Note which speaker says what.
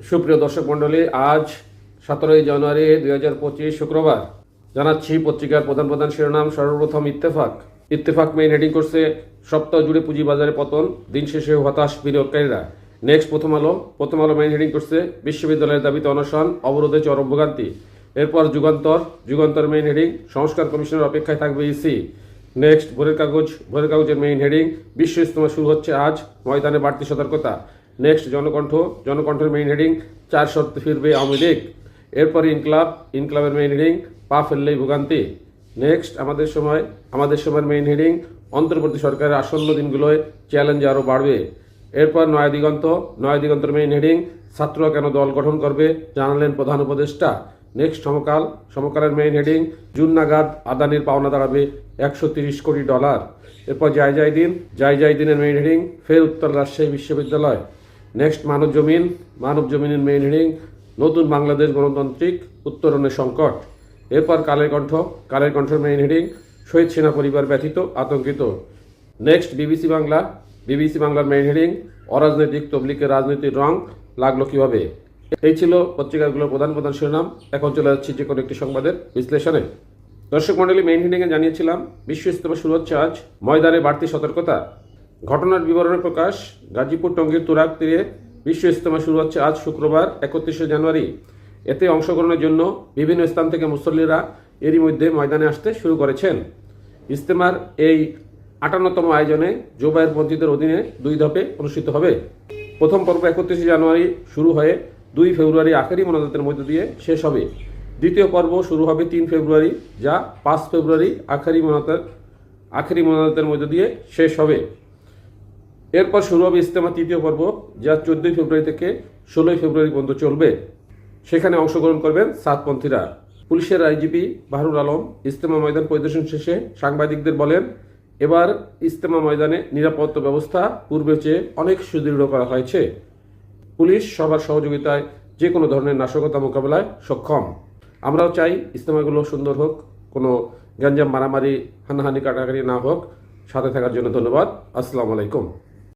Speaker 1: সুপ্রিয় দর্শক মণ্ডলী, আজ সতেরোই জানুয়ারি দুই হাজার পঁচিশ শুক্রবার। জানাচ্ছি পত্রিকার প্রধান প্রধান শিরোনাম, সর্বপ্রথম ইত্তেফাক। ইত্তেফাক মেইন হেডিং করছে, সপ্তাহ জুড়ে পুঁজিবাজারে পতন, দিন শেষে হতাশ বিনিয়োগকারীরা। নেক্সট প্রথম আলো। প্রথম আলো মেইন হেডিং করছে, বিশ্ববিদ্যালয়ের দাবিতে অনশন, অবরোধে চরম ভোগান্তি। এরপর যুগান্তর যুগান্তর মেইন হেডিং সংস্কার কমিশনের অপেক্ষায় থাকবে ইসি নেক্সট ভোরের কাগজ, ভোরের কাগজের মেইন হেডিং বিশ্ব ইজতেমা শুরু হচ্ছে আজ, ময়দানে বাড়তি সতর্কতা। নেক্সট জনকণ্ঠ জনকণ্ঠের মেইন হেডিং চার শর্তে ফিরবে আওয়ামী লীগ এরপর ইনকলাব ইনকলাবের মেইন হেডিং পা ফেললেই ভোগান্তি নেক্সট আমাদের সময়, আমাদের সময়ের মেইন হেডিং অন্তর্বর্তী সরকারের আসন্ন দিনগুলোয় চ্যালেঞ্জ আরও বাড়বে। এরপর নয়া দিগন্ত, নয়া দিগন্তের মেইন হেডিং ছাত্ররা কেন দল গঠন করবে, জানালেন প্রধান উপদেষ্টা। নেক্সট সমকাল, সমকালের মেইন হেডিং জুন নাগাদ আদানির পাওনা দাঁড়াবে একশো তিরিশ কোটি ডলার। এরপর যাই যাই দিন যাই যাই দিনের মেইন হেডিং ফের উত্তর রাজশাহী বিশ্ববিদ্যালয়। নেক্সট মানব জমিন, মানব জমিনের মেইন হেডিং নতুন বাংলাদেশ গণতান্ত্রিক উত্তরণের সংকট। এরপর কালের কণ্ঠ, কালের কণ্ঠের মেইন হেডিং শহীদ সেনা পরিবার ব্যথিত, আতঙ্কিত। নেক্সট বিবিসি বাংলা, বিবিসি বাংলার মেইন হেডিং অরাজনৈতিক তবলিকের রাজনীতির রং লাগল কীভাবে? এই ছিল পত্রিকাগুলোর প্রধান প্রধান শিরোনাম। এখন চলে যাচ্ছি যে কোনো একটি সংবাদের বিশ্লেষণে। দর্শক মণ্ডলী মেইন হেডিংয়ে জানিয়েছিলাম, বিশ্ব ইস্তফা শুরু হচ্ছে আজ। ময়দানে বাড়তি সতর্কতা। ঘটনার বিবরণে প্রকাশ, গাজীপুর, টঙ্গীর তুরাগ তীরে বিশ্ব ইজতেমা শুরু হচ্ছে আজ শুক্রবার, একত্রিশে জানুয়ারি। এতে অংশগ্রহণের জন্য বিভিন্ন স্থান থেকে মুসল্লিরা এরই মধ্যে ময়দানে আসতে শুরু করেছেন। ইজতেমার এই আটান্নতম আয়োজনে জোবায়ের পন্থীদের অধীনে দুই ধাপে অনুষ্ঠিত হবে। প্রথম পর্ব একত্রিশে জানুয়ারি শুরু হয়ে দুই ফেব্রুয়ারি আখেরি মনোজাতের মধ্য দিয়ে শেষ হবে। দ্বিতীয় পর্ব শুরু হবে তিন ফেব্রুয়ারি, যা পাঁচ ফেব্রুয়ারি আখেরি মনোজাতের আখেরি মনোজাতের মধ্য দিয়ে শেষ হবে। এরপর শুরু হবে ইস্তেমা তৃতীয় পর্ব, যা চোদ্দই ফেব্রুয়ারি থেকে ষোলোই ফেব্রুয়ারি পর্যন্ত চলবে। সেখানে অংশগ্রহণ করবেন সাতপন্থীরা পুলিশের আইজিপি বাহরুল আলম, ইজতেমা ময়দান পরিদর্শন শেষে সাংবাদিকদের বলেন, এবার ইজতেমা ময়দানে নিরাপত্তা ব্যবস্থা পূর্বের চেয়ে অনেক সুদৃঢ় করা হয়েছে। পুলিশ সবার সহযোগিতায় যে কোনো ধরনের নাশকতা মোকাবেলায় সক্ষম। আমরাও চাই ইজতেমাগুলো সুন্দর হোক, কোনো গ্যাঞ্জাম মারামারি, হানাহানি, কাটাকাটি না হোক। সাথে থাকার জন্য ধন্যবাদ। আসসালামু আলাইকুম।